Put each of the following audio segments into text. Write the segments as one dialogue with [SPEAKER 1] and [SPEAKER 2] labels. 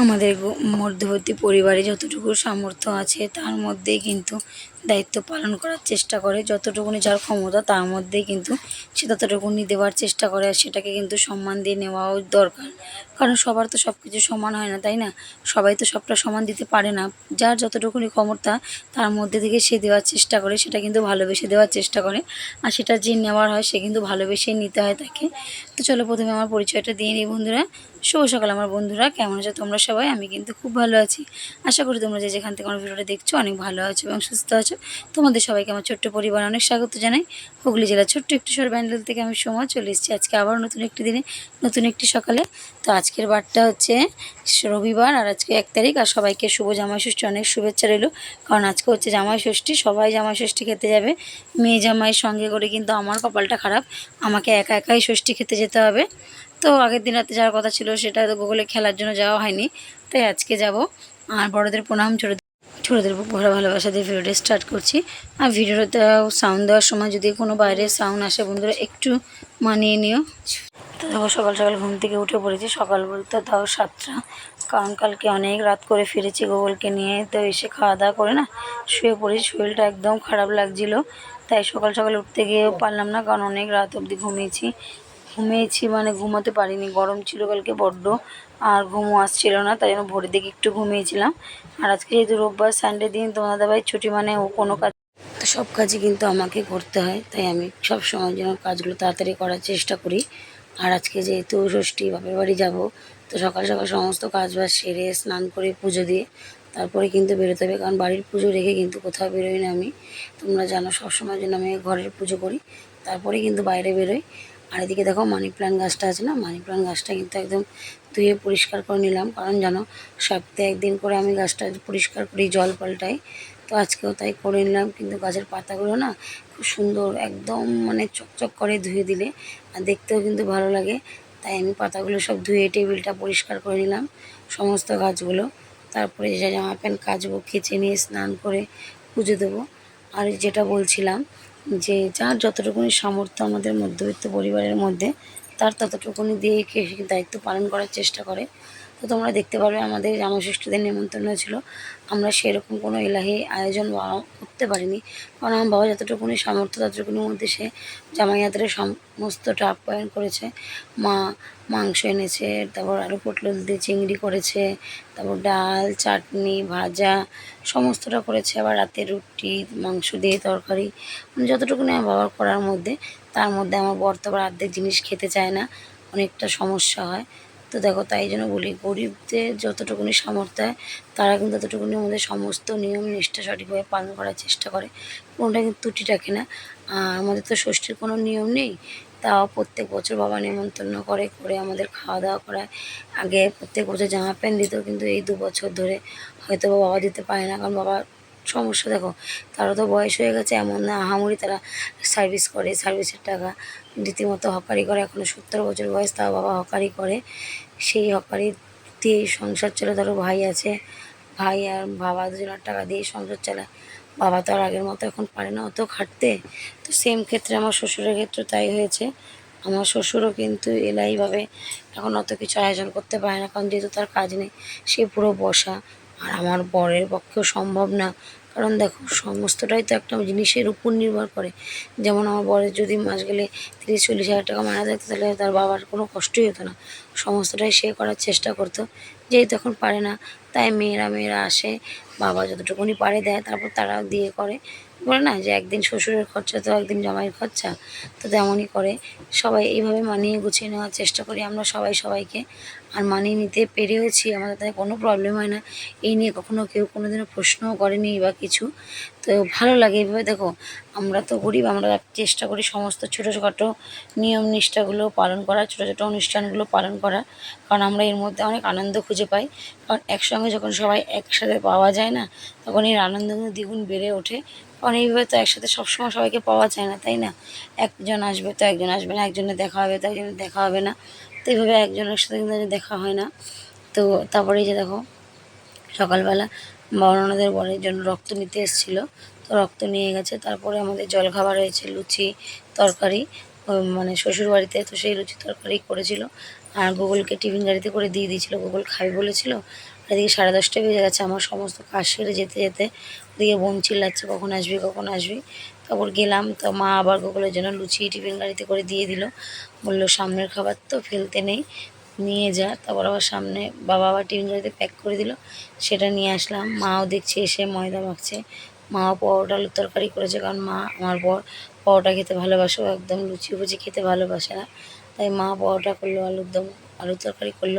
[SPEAKER 1] আমাদের মধ্যবর্তী পরিবারে যতটুকু সামর্থ্য আছে তার মধ্যেই কিন্তু দায়িত্ব পালন করার চেষ্টা করে। যতটুকুনি যার ক্ষমতা তার মধ্যেই কিন্তু সে ততটুকুনি দেওয়ার চেষ্টা করে আর সেটাকে কিন্তু সম্মান দিয়ে নেওয়াও দরকার। কারণ সবার তো সব কিছু সমান হয় না, তাই না? সবাই তো সবটা সমান দিতে পারে না। যার যতটুকুনি ক্ষমতা তার মধ্যে থেকে সে দেওয়ার চেষ্টা করে, সেটা কিন্তু ভালোবেসে দেওয়ার চেষ্টা করে। আর সেটা যে নেওয়ার হয় সে কিন্তু ভালোবেসেই নিতে হয় তাকে। তো চলো প্রথমে আমার পরিচয়টা দিয়ে নিই বন্ধুরা। শুভ সকাল আমার বন্ধুরা, কেমন আছো তোমরা সবাই? আমি কিন্তু খুব ভালো আছি। আশা করি তোমরা যে যেখান থেকে আমার ভিডিওটা দেখছ অনেক ভালো আছো এবং সুস্থ আছো। তোমাদের সবাইকে আমার ছোট্ট পরিবার অনেক স্বাগত জানাই। হুগলি জেলার ছোট্ট একটু সর ব্যান্ডেল থেকে আমি সময় চলে এসেছি আজকে আবার নতুন একটি দিনে, নতুন একটি সকালে। তো আজকের বারটা হচ্ছে রবিবার আর আজকে এক তারিখ আর সবাইকে শুভ জামাই ষষ্ঠী অনেক শুভেচ্ছা রইল। কারণ আজকে হচ্ছে জামাই ষষ্ঠী সবাই জামাই ষষ্ঠী খেতে যাবে। মেয়ে জামাইয়ের সঙ্গে করে কিন্তু আমার কপালটা খারাপ। আমাকে একা একাই ষষ্ঠী খেতে যেতে হবে। তো আগের দিন রাতে যাওয়ার কথা ছিল, সেটা তো গুগলে খেলার জন্য যাওয়া হয়নি। তাই আজকে যাব আর বড়দের প্রণাম, ছোটো ছোটোদের বুক ভরা ভালোবাসা দিয়ে ভিডিওটা স্টার্ট করছি। আর ভিডিওটা সাউন্ড দেওয়ার সময় যদি কোনো বাইরের সাউন্ড আসে, বন্ধুরা একটু মানিয়ে নিও। তো সকাল সকাল ঘুম থেকে উঠে পড়েছি। সকাল বলতে তাও সাতটা। কারণ কালকে অনেক রাত করে ফিরেছি গোগলকে নিয়ে। তো এসে খাওয়া দাওয়া করে না, শুয়ে পড়েছি। শরীরটা একদম খারাপ লাগছিল। তাই সকাল সকাল উঠতে গিয়েও পারলাম না, কারণ অনেক রাত অবধি ঘুমিয়েছি। ঘুমিয়েছি মানে ঘুমাতে পারিনি। গরম ছিল কালকে বড্ড, আর ঘুমও আসছিল না, তাই জন্য ভোরের দিকে একটু ঘুমিয়েছিলাম। আর আজকে যেহেতু রোববার সানডে দিন তোমার দাদাভাই ছুটি মানে ও কোনো কাজ সব কাজই কিন্তু আমাকে করতে হয়, তাই আমি সব সময় যেন কাজগুলো তাড়াতাড়ি করার চেষ্টা করি। আর আজকে যেহেতু ষষ্ঠী, বাপের বাড়ি যাব, তো সকাল সকাল সমস্ত কাজ বাজ সেরে, স্নান করে, পুজো দিয়ে তারপরে কিন্তু বেরোতে হবে। কারণ বাড়ির পুজো রেখে কিন্তু কোথাও বেরোই না আমি। তোমরা জানো সবসময় জন্য আমি ঘরের পুজো করি, তারপরে কিন্তু বাইরে বেরোই। আর এদিকে দেখো মানি প্ল্যান্ট গাছটা আছে না? মানি প্ল্যান্ট গাছটা কিন্তু একদম ধুয়ে পরিষ্কার করে নিলাম। কারণ জানো, সপ্তাহে একদিন করে আমি গাছটা পরিষ্কার করি জল পাল্টাই। তো আজকেও তাই করে নিলাম। কিন্তু গাছের পাতাগুলো না খুব সুন্দর, একদম মানে চকচক করে ধুয়ে দিলে আর দেখতেও কিন্তু ভালো লাগে। তাই আমি পাতাগুলো সব ধুয়ে টেবিলটা পরিষ্কার করে নিলাম সমস্ত গাছগুলো। তারপরে যে জামা প্যান্ট কাচবো কেচে নিয়ে স্নান করে পুজো দেবো। আর যেটা বলছিলাম যে যার যতটুকুনি সামর্থ্য আমাদের মধ্যবিত্ত পরিবারের মধ্যে, তার ততটুকুনি দিয়ে দায়িত্ব পালন করার চেষ্টা করে। তো তোমরা দেখতে পারবে আমাদের জামাষষ্ঠীদের নেমন্তন্ন ছিল আমরা সেরকম কোনো এলাহি আয়োজন করতে পারিনি। কারণ আমার বাবা যতটুকুনি সামর্থ্য, ততটুকুনির মধ্যে সে জামাইয়াদের সমস্তটা আপ্যায়ন করেছে। মা মাংস এনেছে, তারপর আলু পটল দিয়ে চিংড়ি করেছে, তারপর ডাল, চাটনি, ভাজা সমস্তটা করেছে। আবার রাতে রুটি, মাংস দিয়ে তরকারি মানে যতটুকুনি আমার বাবার করার মধ্যে, তার মধ্যে আমার বর্তমান অর্ধেক জিনিস খেতে চায় না, অনেকটা সমস্যা হয়। তো দেখো, তাই জন্য বলি, গরিবদের যতটুকুনি সামর্থ্য হয়, তারা কিন্তু ততটুকুনি আমাদের সমস্ত নিয়ম নিষ্ঠা সঠিকভাবে পালন করার চেষ্টা করে। কোনোটা কিন্তু ত্রুটি রাখে না। আমাদের তো ষষ্ঠীর কোনো নিয়ম নেই, তাও প্রত্যেক বছর বাবা নেমন্তন্ন করে করে আমাদের খাওয়া দাওয়া করায়। আগে প্রত্যেক বছর জামা প্যান্ট দিত কিন্তু এই দু বছর ধরে হয়তো বাবা দিতে পারে না, কারণ বাবা সমস্যা, দেখো। তারা তো বয়স হয়ে গেছে, এমন না, আহামরি তারা সার্ভিস করে সার্ভিসের টাকা। রীতিমতো হকারি করে এখনও সত্তর বছর বয়স, তাও বাবা হকারি করে। সেই হকারি দিয়েই সংসার চলে ধরো ভাই আছে, ভাই আর বাবা দুজনের টাকা দিয়ে সংসার চালায়। বাবা তো আর আগের মতো এখন পারে না, অত খাটতে। তো সেম ক্ষেত্রে আমার শ্বশুরের ক্ষেত্রে তাই হয়েছে। আমার শ্বশুরও কিন্তু এলাইভাবে এখন অত কিছু আয়োজন করতে পারে না, কারণ যেহেতু তার কাজ নেই, সে পুরো বসা। আর আমার বরের পক্ষেও সম্ভব না কারণ দেখো, সমস্তটাই তো একটা জিনিসের উপর নির্ভর করে। যেমন আমার বরের যদি মাস গেলে তিরিশ, চল্লিশ হাজার টাকা মারা যেত, তাহলে তার বাবার কোনো কষ্টই হতো না। সমস্তটাই সে করার চেষ্টা করতো। যেহেতু এখন পারে না, তাই মেয়েরা মেয়েরা আসে, বাবা যতটুকুনি পারে দেয়, তারপর তারাও দিয়ে করে। বলে না যে একদিন শ্বশুরের খরচা তো একদিন জামাইয়ের খরচা, তো তেমনই করে। সবাই এইভাবে মানিয়ে গুছিয়ে নেওয়ার চেষ্টা করি আমরা সবাই সবাইকে। আর মানিয়ে নিতে পেরেওছি, আমাদের তাই কোনো প্রবলেম হয় না। এই নিয়ে কখনো কেউ কোনো দিনও প্রশ্নও করেনি বা কিছু। তো ভালো লাগে এইভাবে। দেখো, আমরা তো গরিব, আমরা চেষ্টা করি সমস্ত ছোটো খাটো নিয়ম নিষ্ঠাগুলো পালন করার ছোটো ছোটো অনুষ্ঠানগুলো পালন করার কারণ আমরা এর মধ্যে অনেক আনন্দ খুঁজে পাই। কারণ একসঙ্গে যখন সবাই একসাথে পাওয়া যায় না, তখন এর আনন্দ দ্বিগুণ বেড়ে ওঠে। কারণ এইভাবে তো একসাথে সবসময় সবাইকে পাওয়া যায় না, তাই না? একজন আসবে তো একজন আসবে না, একজনের দেখা হবে তো একজনের দেখা হবে না। তো এইভাবে একজনের সাথে কিন্তু দেখা হয় না। তো তারপরে যে দেখো, সকালবেলা বর্ণনাদের বরের জন্য রক্ত নিতে এসেছিল। তো রক্ত নিয়ে গেছে। তারপরে আমাদের জলখাবার হয়েছে, লুচি তরকারি মানে শ্বশুর বাড়িতে তো সেই লুচি তরকারি করেছিল। আর গুগলকে টিফিন গাড়িতে করে দিয়ে দিয়েছিলো। গুগল খাবে বলেছিল। এদিকে সাড়ে দশটা বেজে গেছে। আমার সমস্ত কাজ সেরে যেতে যেতে ওদিকে বোন চিল্লাচ্ছে, কখন আসবি কখন আসবি? তারপর গেলাম। তো মা আবার গুগলের জন্য লুচি টিফিন গাড়িতে করে দিয়ে দিল। বলল, সামনের খাবার তো ফেলতে নেই, নিয়ে যা। তারপর আবার সামনে বাবা আবার টিফিন গাড়িতে প্যাক করে দিল, সেটা নিয়ে আসলাম। মাও দেখছে, এসে ময়দা মাখছে। মাও পরোটা আলুর তরকারি করেছে, কারণ মা আমার পর পরোটা খেতে ভালোবাসে একদম লুচি ফুচি খেতে ভালোবাসে না। তাই মা পরোটা করল, আলুর দম, আলুর তরকারি করল।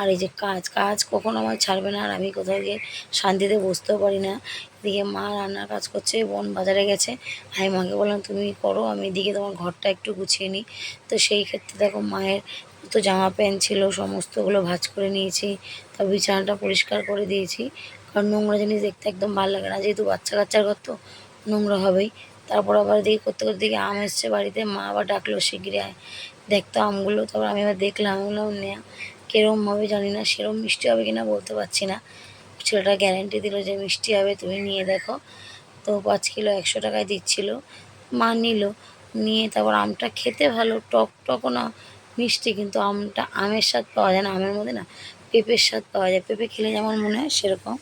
[SPEAKER 1] আর এই যে কাজ কাজ কখন আমার ছাড়বে না আর আমি কোথাও গিয়ে শান্তিতে বসতেও পারি না। এদিকে মা রান্নার কাজ করছে, বোন বাজারে গেছে। আমি মাকে বললাম, তুমি করো, আমি এদিকে তোমার ঘরটা একটু গুছিয়ে নিই। তো সেই ক্ষেত্রে দেখো মায়ের তো জামা প্যান্ট ছিল, সমস্তগুলো ভাঁজ করে নিয়েছি। তার বিছানাটা পরিষ্কার করে দিয়েছি। কারণ নোংরা জিনিস দেখতে একদম ভালো লাগে না। যেহেতু বাচ্চা কাচ্চার ঘর তো নোংরা হবেই। তারপর আবার দেখি করতে করতে দেখি আম এসছে বাড়িতে, মা আবার ডাকলো শিগগিরি আয়। দেখতো আমগুলো, তারপর আমি আবার দেখলাম, আমি বললাম, নেয়া। কীরকম হবে জানি না, সেরম মিষ্টি হবে কিনা বলতে পারছি না। ছেলেটা গ্যারেন্টি দিল যে মিষ্টি হবে, তুমি নিয়ে দেখো। তো পাঁচ কিলো একশো টাকায় দিচ্ছিল, মা নিল। নিয়ে তারপর আমটা খেতে ভালো, টক টকও না, মিষ্টি কিন্তু আমটা, আমের স্বাদ পাওয়া যায় না, আমের মধ্যে না, পেঁপের স্বাদ পাওয়া যায়। পেঁপে খেলে যেমন মনে হয় সেরকম।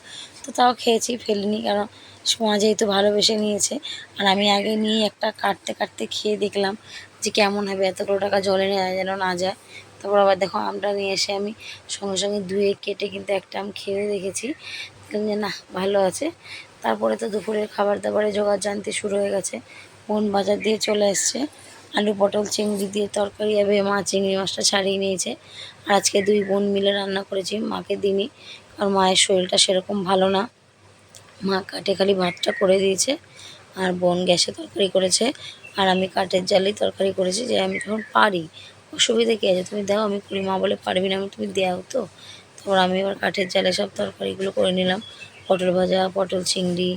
[SPEAKER 1] তো তাও খেয়েছি, ফেলিনি, কারণ সোমা যেহেতু ভালোবেসে নিয়েছে। আর আমি আগে নিয়ে একটা কাটতে কাটতে খেয়ে দেখলাম যে কেমন হবে, এতগুলো টাকা জলে নেওয়া যেন না যায়। তারপর আবার দেখো আমটা নিয়ে এসে আমি সঙ্গে সঙ্গে ধুয়ে কেটে কিন্তু একটা আম খেয়ে দেখেছি যে না, ভালো আছে। তারপরে তো দুপুরের খাবার দাবারে জোগাড় জানতে শুরু হয়ে গেছে। বোন বাজার দিয়ে চলে এসছে। আলু, পটল, চিংড়ি দিয়ে তরকারি হবে মা চিংড়ি মাছটা ছাড়িয়ে নিয়েছে। আর আজকে দুই বোন মিলে রান্না করেছি, মাকে দিনই আর মায়ের শরীরটা সেরকম ভালো না। মা কাঠে খালি ভাতটা করে দিয়েছে, আর বোন গ্যাসে তরকারি করেছে, আর আমি কাঠের জালেই তরকারি করেছি, যে আমি যখন পারি অসুবিধা কী আছে? তুমি দাও, আমি করি মা বলে, পারবি না, আমি তুমি দেও তো। তারপর আমি এবার কাঠের জালে সব তরকারিগুলো করে নিলাম। পটল ভাজা, পটল চিংড়ি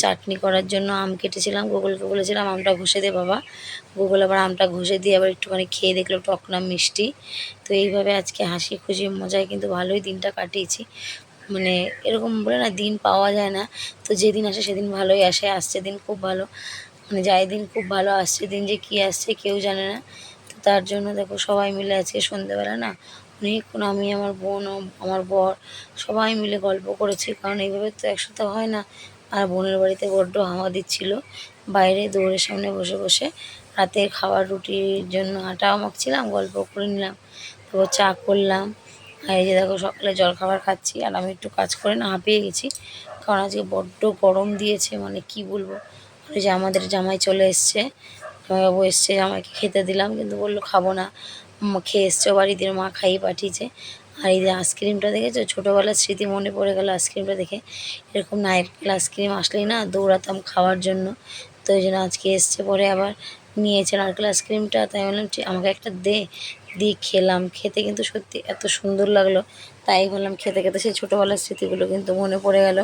[SPEAKER 1] চাটনি করার জন্য আম কেটেছিলাম গুগলকে বলেছিলাম, আমটা ঘষে দে বাবা। গুগল আবার আমটা ঘষে দিয়ে আবার একটুখানি খেয়ে দেখল, টক না মিষ্টি। তো এইভাবে আজকে হাসি খুশি মজায় কিন্তু ভালোই দিনটা কাটিয়েছি। মানে এরকম বলে না, দিন পাওয়া যায় না। তো যেদিন আসে সেদিন ভালোই আসে, আসছে দিন খুব ভালো। মানে যাই দিন খুব ভালো, আসছে দিন যে কী আসছে কেউ জানে না। তার জন্য দেখো সবাই মিলে আজকে সন্ধ্যেবেলা না অনেকক্ষণ আমি, আমার বোন, আমার বর সবাই মিলে গল্প করেছি। কারণ এইভাবে তো একসাথে হয় না। আর বোনের বাড়িতে বড্ড হাওয়া দিচ্ছিল। বাইরে দৌড়ের সামনে বসে বসে রাতের খাবার, রুটির জন্য আটাও মাখছিলাম, গল্প করে নিলাম। তারপর চা করলাম। এই যে দেখো সকালে জলখাবার খাচ্ছি। আর আমি একটু কাজ করে না হাঁপিয়ে গেছি। কারণ আজকে বড্ড গরম দিয়েছে মানে কি বলব? ওই যে আমাদের জামাই চলে এসছে। জামাইবাবু এসছে, আমাকে খেতে দিলাম, কিন্তু বলল খাব না। খেয়ে এসছে বাড়িতে মা খাইয়ে পাঠিয়েছে। আর এই যে আইসক্রিমটা দেখেছ? ছোটোবেলার স্মৃতি মনে পড়ে গেল আইসক্রিমটা দেখে। এরকম নারকেল আইসক্রিম আসলেই না দৌড়াতাম খাওয়ার জন্য। তো ওই জন্য আজকে এসছে পরে আবার নিয়েছে নারকেল আইসক্রিমটা তাই বললাম আমাকে একটা দে। দিয়ে খেলাম। খেতে কিন্তু সত্যি এত সুন্দর লাগল। তাই বললাম, খেতে খেতে সেই ছোটোবেলার স্মৃতিগুলো কিন্তু মনে পড়ে গেল।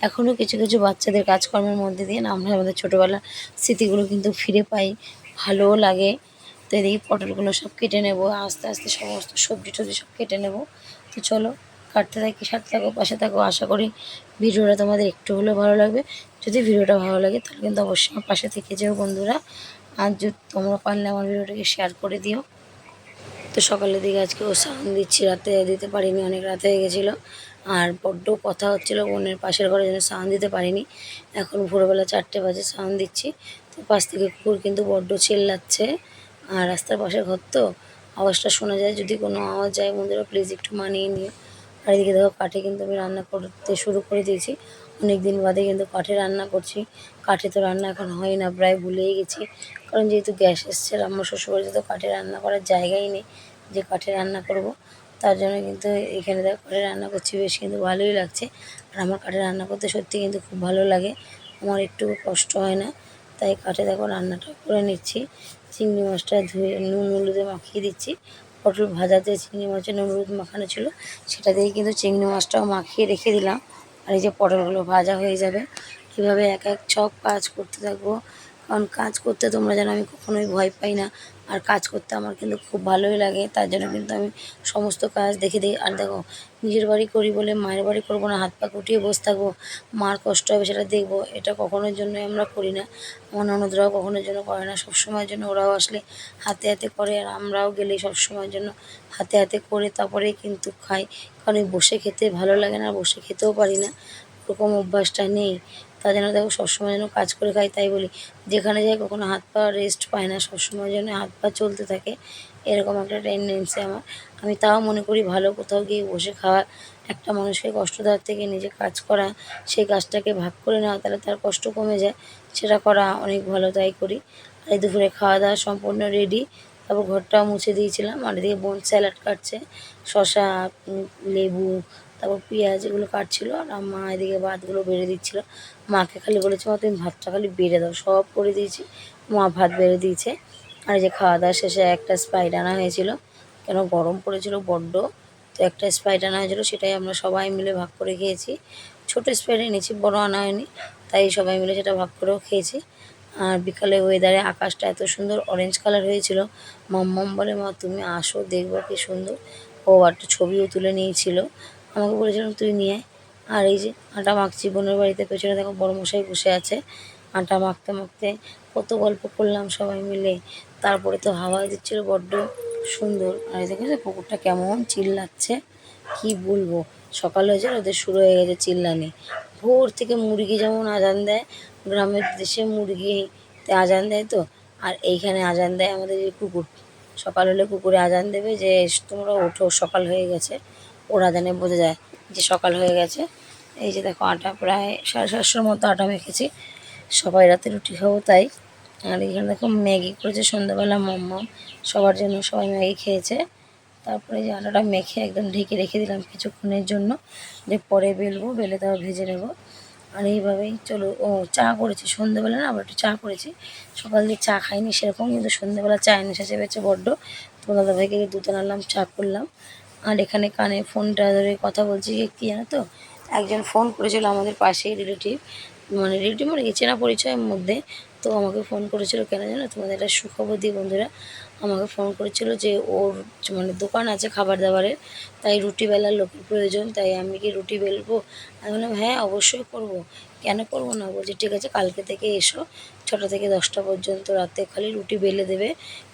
[SPEAKER 1] এখনও কিছু কিছু বাচ্চাদের কাজকর্মের মধ্যে দিয়ে আমরা আমাদের ছোটোবেলার স্মৃতিগুলো কিন্তু ফিরে পাই। ভালোও লাগে। তো এদিকে পটলগুলো সব কেটে নেব। আস্তে আস্তে সমস্ত সবজি টবজি সব কেটে নেব। তো চলো, কাটতে থাকি, সাথে থাকো, পাশে থাকো। আশা করি ভিডিওটা তোমাদের একটু হলেও ভালো লাগবে। যদি ভিডিওটা ভালো লাগে, তাহলে কিন্তু অবশ্যই আমার পাশে থেকে যেও বন্ধুরা। আর যদি তোমরা পারলে আমার ভিডিওটাকে শেয়ার করে দিও। তো সকালের দিকে আজকে ও সাউন্ড দিচ্ছি, রাতে দিতে পারিনি, অনেক রাত হয়ে গেছিল। আর বড্ড কথা হচ্ছিল, বোনের পাশের ঘরে যেন সাউন্ড দিতে পারিনি। এখন ভোরবেলা চারটে বাজে সাউন্ড দিচ্ছি। তো পাশ থেকে কুকুর কিন্তু বড্ড চিল্লাচ্ছে। আর রাস্তার পাশের ঘর তো, আওয়াজটা শোনা যায়, যদি কোনো আওয়াজ যায়, বন্ধুরা প্লিজ একটু মানিয়ে নিও। আর এদিকে দেখো, কাঠে কিন্তু আমি রান্না করতে শুরু করে দিয়েছি। অনেক দিন বাদে কিন্তু কাঠে রান্না করছি। কাঠে তো রান্না এখন হয় না, প্রায় ভুলেই গেছি। কারণ যেহেতু গ্যাস এসছে আমার শ্বশুরবাড়িতে তো কাঠে রান্না করার জায়গাই নেই যে কাঠে রান্না করব। তার জন্য কিন্তু এখানে দেখো, কাঠে রান্না করছি, বেশ কিন্তু ভালোই লাগছে। আর আমার কাঠে রান্না করতে সত্যি কিন্তু খুব ভালো লাগে। আমার একটু কষ্ট হয় না, তাই কাঠে দেখো রান্নাটা করে নিচ্ছি। চিংড়ি মাছটা ধুয়ে, নুন হলুদে মাখিয়ে দিচ্ছি। পটল ভাজাতে চিংড়ি মাছের নুন হলুদ মাখানো ছিল, সেটা দিয়েই কিন্তু চিংড়ি মাছটাও মাখিয়ে রেখে দিলাম। আর এই যে পটলগুলো ভাজা হয়ে যাবে কীভাবে এক এক ছক কাজ করতে থাকব। কারণ কাজ করতে তোমরা যেন আমি কখনোই ভয় পাই না। আর কাজ করতে আমার কিন্তু খুব ভালোই লাগে। তার জন্য কিন্তু আমি সমস্ত কাজ দেখে দিই আর দেখো, নিজের বাড়ি করি বলে মায়ের বাড়ি করব না, হাত পা কুটিয়ে বসে থাকব, মার কষ্ট হবে সেটা দেখব, এটা কখনোর জন্য আমরা করি না। আমার ননদরাও কখনোর জন্য করে না, সবসময়ের জন্য ওরাও আসলে হাতে হাতে করে, আর আমরাও গেলে সবসময়ের জন্য হাতে হাতে করে তারপরে কিন্তু খাই। কারণ বসে খেতে ভালো লাগে না বসে খেতেও পারি না। ওরকম অভ্যাসটা নেই। তার জন্য দেখো সবসময় যেন কাজ করে খাই তাই বলি। যেখানে যাই কখনো হাত পা রেস্ট পায় না, সবসময় যেন হাত পা চলতে থাকে। এরকম একটা টেন্ডেন্সি আমার। আমি তাও মনে করি ভালো কোথাও গিয়ে বসে খাওয়া, একটা মানুষকে কষ্ট দেওয়ার থেকে নিজে কাজ করা, সেই কাজটাকে ভাগ করে নেওয়া, তাহলে তার কষ্ট কমে যায়। সেটা করা অনেক ভালো, তাই করি। আর দুপুরে খাওয়া দাওয়া সম্পূর্ণ রেডি তারপর ঘরটাও মুছে দিয়েছিলাম। আর এদিকে বোন স্যালাড কাটছে। শশা লেবু তারপর পেঁয়াজ এগুলো কাটছিল আর মা এদিকে ভাতগুলো বেড়ে দিচ্ছিল। মাকে খালি বলেছে, মা, তুমি ভাতটা খালি বেড়ে দাও, সব করে দিয়েছি। মা ভাত বেড়ে দিয়েছে। আর যে খাওয়া দাওয়া শেষে একটা স্প্রাইট আনা হয়েছিল। কেন গরম পড়েছিল, বড্ড। তো একটা স্প্রাইট আনা হয়েছিল, সেটাই আমরা সবাই মিলে ভাগ করে খেয়েছি। ছোটো স্প্রাইট এনেছি, বড় আনা হয়নি, তাই সবাই মিলে সেটা ভাগ করেও খেয়েছি। আর বিকালে ওয়েদারে আকাশটা এত সুন্দর অরেঞ্জ কালার হয়েছিল। মাম্মাম বলে, মা, তুমি আসো, দেখব কি সুন্দর। ও একটা ছবিও তুলে নিয়েছিল। আমাকে বলেছিলাম তুই নিয়ে। আর এই যে আটা মাখছি, বোনের বাড়িতে পেছনে দেখো বড় মশাই বসে আছে। আটা মাখতে মাখতে কত গল্প করলাম সবাই মিলে। তারপরে তো হাওয়া দিচ্ছিল, বড্ড সুন্দর। আর দেখেছ পুকুরটা কেমন চিল্লাচ্ছে, কি বলব? সকাল হয়েছে ওদের শুরু হয়ে গেছে চিল্লানি। ভোর থেকে মুরগি যেমন আজান দেয়, গ্রামের দেশে মুরগিতে আজান দেয় তো। আর এইখানে আজান দেয় আমাদের এই কুকুর সকাল হলে কুকুরে আজান দেবে যে, তোমরা ওঠো, সকাল হয়ে গেছে। ওর আজানে বোঝা যায় যে সকাল হয়ে গেছে। এই যে দেখো আটা, প্রায় সাড়ে সাতশোর মতো আটা মেখেছি। সবাই রাতে রুটি খাব তাই। আর এখানে দেখো ম্যাগি করেছে সন্ধ্যাবেলা মম্মম। সবার জন্য সবাই ম্যাগি খেয়েছে। তারপরে যে আটাটা মেখে একদম ঢেকে রেখে দিলাম কিছুক্ষণের জন্য। যে পরে বেলবো, বেলে তাও ভেজে নেব। আর এইভাবেই চলো, ও চা করেছি। সন্ধ্যেবেলা না, আবার একটু চা করেছি। সকাল দিয়ে চা খাইনি সেরকম, কিন্তু সন্ধ্যেবেলা চা এনে নেশা চেপেছে বড্ড। তো দাদাভাইকে দুধ আনলাম, চা করলাম। আর এখানে কানে ফোনটা ধরে কথা বলছি কি জানো তো? একজন ফোন করেছিল আমাদের পাশেই রিলেটিভ মানে রিলেটিভ মানে চেনা পরিচয়ের মধ্যে, তো আমাকে ফোন করেছিল, কেন জানো? তোমাদের একটা সুখবর দিই বন্ধুরা। আমাকে ফোন করেছিল যে ওর মানে দোকান আছে খাবার দাবারের, তাই রুটি বেলার লোকের প্রয়োজন, তাই আমি কি রুটি বেলবো? আমি বললাম হ্যাঁ অবশ্যই করব। কেন করব না? বলছি, ঠিক আছে, কালকে থেকে এসো, ছটা থেকে দশটা পর্যন্ত রাতে খালি রুটি বেলে দেবে,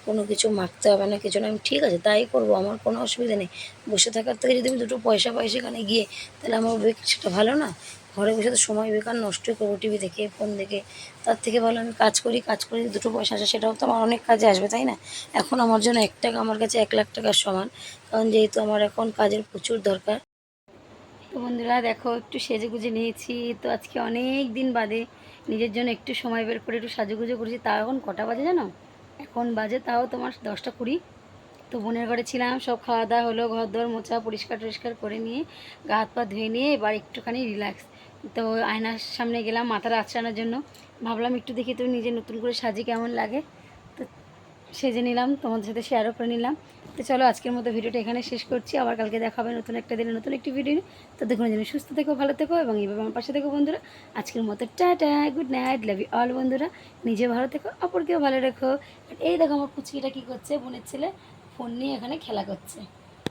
[SPEAKER 1] কোনো কিছু মাখতে হবে না, কিছু না। আমি ঠিক আছে, তাই করব, আমার কোনো অসুবিধা নেই। বসে থাকার থেকে যদি আমি দুটো পয়সা পাই সেখানে গিয়ে, তাহলে আমার সেটা ভালো না? ঘরে বসে তো সময় বেকার নষ্টই করব টিভি দেখে ফোন দেখে। তার থেকে ভালো আমি কাজ করি কাজ করি, দুটো পয়সা আসে, সেটাও তো আমার অনেক কাজে আসবে, তাই না? এখন আমার জন্য এক টাকা আমার কাছে এক লাখ টাকার সমান, কারণ যেহেতু আমার এখন কাজের প্রচুর দরকার। তো বন্ধুরা, দেখো, একটু সেজে গুজে নিয়েছি। তো আজকে অনেক দিন বাদে নিজের জন্য একটু সময় বের করে একটু সাজুগুজো করেছি। তাও এখন কটা বাজে জানো? এখন বাজে তাও তোমার দশটা কুড়ি। তো বোনের ঘরে ছিলাম, সব খাওয়া দাওয়া হলো ঘর দর মোছা পরিষ্কার টরিষ্কার করে নিয়ে গা হাত পা ধুয়ে নিয়ে এবার একটুখানি রিল্যাক্স তো আয়নার সামনে গেলাম মাথাটা আঁচড়ানোর জন্য। ভাবলাম একটু দেখি তুমি নিজে নতুন করে সাজি কেমন লাগে। তো সেজে নিলাম, তোমাদের সাথে শেয়ারও করে নিলাম। তো চলো আজকের মতো ভিডিওটা এখানে শেষ করছি। আবার কালকে দেখা হবে নতুন একটা দিনে নতুন একটি ভিডিও তো দেখুন, যেন সুস্থ থেকো, ভালো থেকো এবং এইভাবে আমার পাশে থেকো বন্ধুরা। আজকের মতো tata good night love you all বন্ধুরা। নিজে ভালো থেকো, অপরকেও ভালো রেখো। এই দেখো আমার পুচকিটা কী করছে, বোনের ছেলে ফোন নিয়ে এখানে খেলা করছে।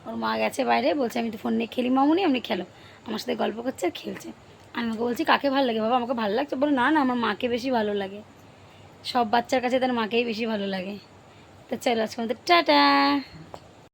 [SPEAKER 1] ওর মা গেছে বাইরে, বলছে আমি তো ফোন নিয়ে খেলি মামুনি, আপনি খেলো। আমার সাথে গল্প করছে আর খেলছে। আমি ওকে বলছি, কাকে ভালো লাগে? বাবা, আমাকে ভালো লাগছে? বলো, না না, আমার মাকে বেশি ভালো লাগে। সব বাচ্চার কাছে তার মাকেই বেশি ভালো লাগে। তো চলো আজকে আমাদের, টাটা।